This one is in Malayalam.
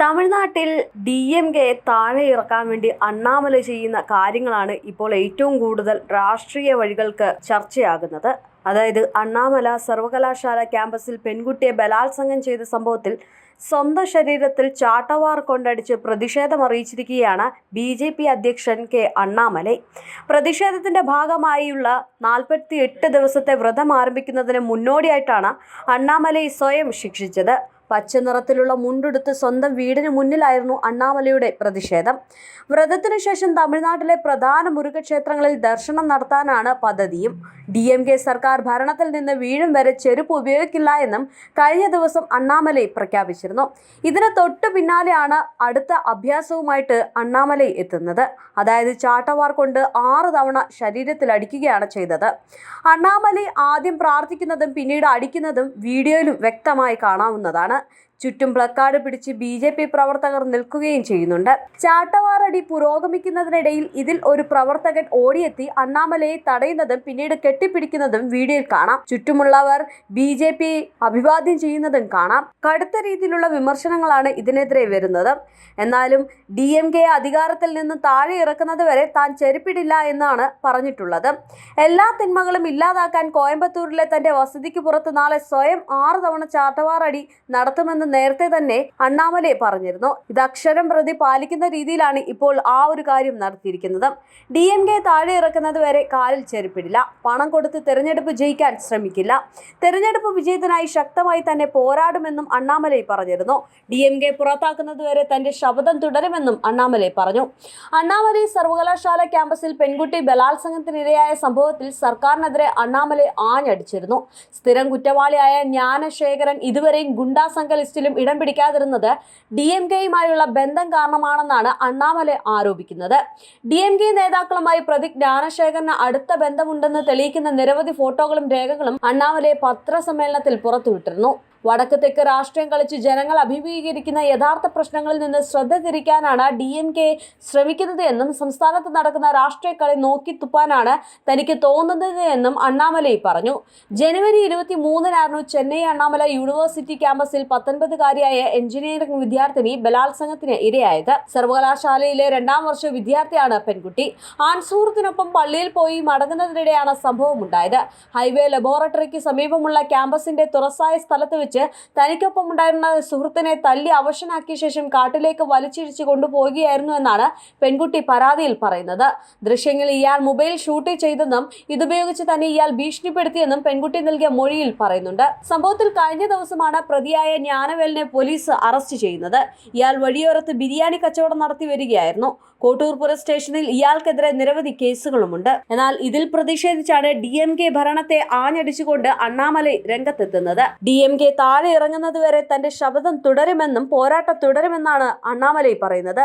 തമിഴ്നാട്ടിൽ ഡി എം കെ താഴെ ഇറക്കാൻ വേണ്ടി അണ്ണാമല ചെയ്യുന്ന കാര്യങ്ങളാണ് ഇപ്പോൾ ഏറ്റവും കൂടുതൽ രാഷ്ട്രീയ വഴികൾക്ക് ചർച്ചയാകുന്നത്. അതായത് അണ്ണാമല സർവകലാശാല ക്യാമ്പസിൽ പെൺകുട്ടിയെ ബലാത്സംഗം ചെയ്ത സംഭവത്തിൽ സ്വന്തം ശരീരത്തിൽ ചാട്ടവാർ കൊണ്ടടിച്ച് പ്രതിഷേധം അറിയിച്ചിരിക്കുകയാണ് ബി ജെ പി അധ്യക്ഷൻ കെ അണ്ണാമല. പ്രതിഷേധത്തിന്റെ ഭാഗമായുള്ള നാൽപ്പത്തി എട്ട് ദിവസത്തെ വ്രതം ആരംഭിക്കുന്നതിന് മുന്നോടിയായിട്ടാണ് അണ്ണാമലൈ സ്വയം ശിക്ഷിച്ചത്. പച്ച നിറത്തിലുള്ള മുണ്ടെടുത്ത് സ്വന്തം വീടിന് മുന്നിലായിരുന്നു അണ്ണാമലയുടെ പ്രതിഷേധം. വ്രതത്തിനു ശേഷം തമിഴ്നാട്ടിലെ പ്രധാന മുരുകക്ഷേത്രങ്ങളിൽ ദർശനം നടത്താനാണ് പദ്ധതിയും. ഡി എം കെ സർക്കാർ ഭരണത്തിൽ നിന്ന് വീഴും വരെ ചെരുപ്പ് ഉപയോഗിക്കില്ല എന്നും കഴിഞ്ഞ ദിവസം അണ്ണാമലൈ പ്രഖ്യാപിച്ചിരുന്നു. ഇതിന് തൊട്ടു പിന്നാലെയാണ് അടുത്ത അഭ്യാസവുമായിട്ട് അണ്ണാമലൈ എത്തുന്നത്. അതായത് ചാട്ടവാർ കൊണ്ട് ആറ് തവണ ശരീരത്തിൽ അടിക്കുകയാണ് ചെയ്തത്. അണ്ണാമലൈ ആദ്യം പ്രാർത്ഥിക്കുന്നതും പിന്നീട് അടിക്കുന്നതും വീഡിയോയിലും വ്യക്തമായി കാണാവുന്നതാണ്. は ചുറ്റും പ്ലക്കാർഡ് പിടിച്ച് ബി ജെ പി പ്രവർത്തകർ നിൽക്കുകയും ചെയ്യുന്നുണ്ട്. ചാട്ടവാറടി പുരോഗമിക്കുന്നതിനിടയിൽ ഇതിൽ ഒരു പ്രവർത്തകൻ ഓടിയെത്തി അണ്ണാമലയെ തടയുന്നതും പിന്നീട് കെട്ടിപ്പിടിക്കുന്നതും വീഡിയോയിൽ കാണാം. ചുറ്റുമുള്ളവർ ബി ജെ പി അഭിവാദ്യം ചെയ്യുന്നതും കാണാം. കടുത്ത രീതിയിലുള്ള വിമർശനങ്ങളാണ് ഇതിനെതിരെ വരുന്നത്. എന്നാലും ഡി എം കെ അധികാരത്തിൽ നിന്ന് താഴെ ഇറക്കുന്നത് വരെ താൻ ചെരുപ്പിടില്ല എന്നാണ് പറഞ്ഞിട്ടുള്ളത്. എല്ലാ തിന്മകളും ഇല്ലാതാക്കാൻ കോയമ്പത്തൂരിലെ തന്റെ വസതിക്ക് പുറത്ത് നാളെ സ്വയം ആറ് തവണ ചാട്ടവാറടി നടത്തുമെന്ന് നേരത്തെ തന്നെ അണ്ണാമലൈ പറഞ്ഞിരുന്നു. ഇത് അക്ഷരം പ്രതി പാലിക്കുന്ന രീതിയിലാണ് ഇപ്പോൾ ആ ഒരു കാര്യം നടത്തിയിരിക്കുന്നത്. ഡി എം കെ താഴെ ഇറക്കുന്നത് വരെ കാലിൽ ചെരുപ്പിടില്ല. പണം കൊടുത്ത് തെരഞ്ഞെടുപ്പ് ജയിക്കാൻ ശ്രമിക്കില്ല. തെരഞ്ഞെടുപ്പ് വിജയത്തിനായി ശക്തമായി തന്നെ പോരാടുമെന്നും അണ്ണാമലൈ പറഞ്ഞിരുന്നു. ഡി എം കെ പുറത്താക്കുന്നത് വരെ തന്റെ ശബ്ദം തുടരുമെന്നും അണ്ണാമലൈ പറഞ്ഞു. അണ്ണാമലൈ സർവകലാശാല ക്യാമ്പസിൽ പെൺകുട്ടി ബലാത്സംഗത്തിനിരയായ സംഭവത്തിൽ സർക്കാരിനെതിരെ അണ്ണാമലൈ ആഞ്ഞടിച്ചിരുന്നു. സ്ഥിരം കുറ്റവാളിയായ ജ്ഞാനശേഖരൻ ഇതുവരെയും ഗുണ്ടാസംഘ ലിസ്റ്റിലും ഇടം പിടിക്കാതിരുന്നത് ഡി എം കെയുമായുള്ള ബന്ധം കാരണമാണെന്നാണ് അണ്ണാമല ആരോപിക്കുന്നത്. ഡി എം കെ നേതാക്കളുമായി പ്രതി ജ്ഞാനശേഖരന് അടുത്ത ബന്ധമുണ്ടെന്ന് തെളിയിക്കുന്ന നിരവധി ഫോട്ടോകളും രേഖകളും അണ്ണാമലൈ പത്രസമ്മേളനത്തിൽ പുറത്തുവിട്ടിരുന്നു. വടക്ക് തെക്ക് രാഷ്ട്രീയം കളിച്ച് ജനങ്ങൾ അഭിമുഖീകരിക്കുന്ന യഥാർത്ഥ പ്രശ്നങ്ങളിൽ നിന്ന് ശ്രദ്ധ തിരിക്കാനാണ് ഡി എം കെ ശ്രമിക്കുന്നത് എന്നും സംസ്ഥാനത്ത് നടക്കുന്ന രാഷ്ട്രീയ കളി നോക്കിത്തുപ്പാനാണ് തനിക്ക് തോന്നുന്നത് എന്നും അണ്ണാമലൈ പറഞ്ഞു. ജനുവരി ഇരുപത്തി മൂന്നിനായിരുന്നു ചെന്നൈ അണ്ണാമല യൂണിവേഴ്സിറ്റി ക്യാമ്പസിൽ പത്തൊൻപതുകാരിയായ എഞ്ചിനീയറിംഗ് വിദ്യാർത്ഥിനി ബലാത്സംഗത്തിന് ഇരയായത്. സർവകലാശാലയിലെ രണ്ടാം വർഷ വിദ്യാർത്ഥിയാണ് പെൺകുട്ടി. ആൺസുഹൃത്തിനൊപ്പം പള്ളിയിൽ പോയി മടങ്ങുന്നതിനിടെയാണ് സംഭവം ഉണ്ടായത് ഹൈവേ ലബോറട്ടറിക്ക് സമീപമുള്ള ക്യാമ്പസിന്റെ തുറസായ സ്ഥലത്ത് തനിക്കൊപ്പം ഉണ്ടായിരുന്ന സുഹൃത്തിനെ തല്ലി അവശനാക്കിയ ശേഷം കാട്ടിലേക്ക് വലിച്ചിഴിച്ച് കൊണ്ടുപോകുകയായിരുന്നു എന്നാണ് പെൺകുട്ടി പരാതിയിൽ പറയുന്നത്. ദൃശ്യങ്ങളിൽ ഇയാൾ മൊബൈൽ ഷൂട്ട് ചെയ്തെന്നും ഇതുപയോഗിച്ച് തന്നെ ഇയാൾ ഭീഷണിപ്പെടുത്തിയെന്നും പെൺകുട്ടി നൽകിയ മൊഴിയിൽ പറയുന്നുണ്ട്. സംഭവത്തിൽ കഴിഞ്ഞ ദിവസമാണ് പ്രതിയായ ജ്ഞാനവേലിനെ പോലീസ് അറസ്റ്റ് ചെയ്യുന്നത്. ഇയാൾ വഴിയോരത്ത് ബിരിയാണി കച്ചവടം നടത്തി വരികയായിരുന്നു. കോട്ടൂർ പോലീസ് സ്റ്റേഷനിൽ ഇയാൾക്കെതിരെ നിരവധി കേസുകളുമുണ്ട്. എന്നാൽ ഇതിൽ പ്രതിഷേധിച്ചാണ് ഡി എം കെ ഭരണത്തെ ആഞ്ഞടിച്ചുകൊണ്ട് അണ്ണാമലൈ രംഗത്തെത്തുന്നത്. ഡി എം കെ താഴെ ഇറങ്ങുന്നത് വരെ തന്റെ ശബ്ദം തുടരുമെന്നും പോരാട്ടം തുടരുമെന്നാണ് അണ്ണാമലൈ പറയുന്നത്.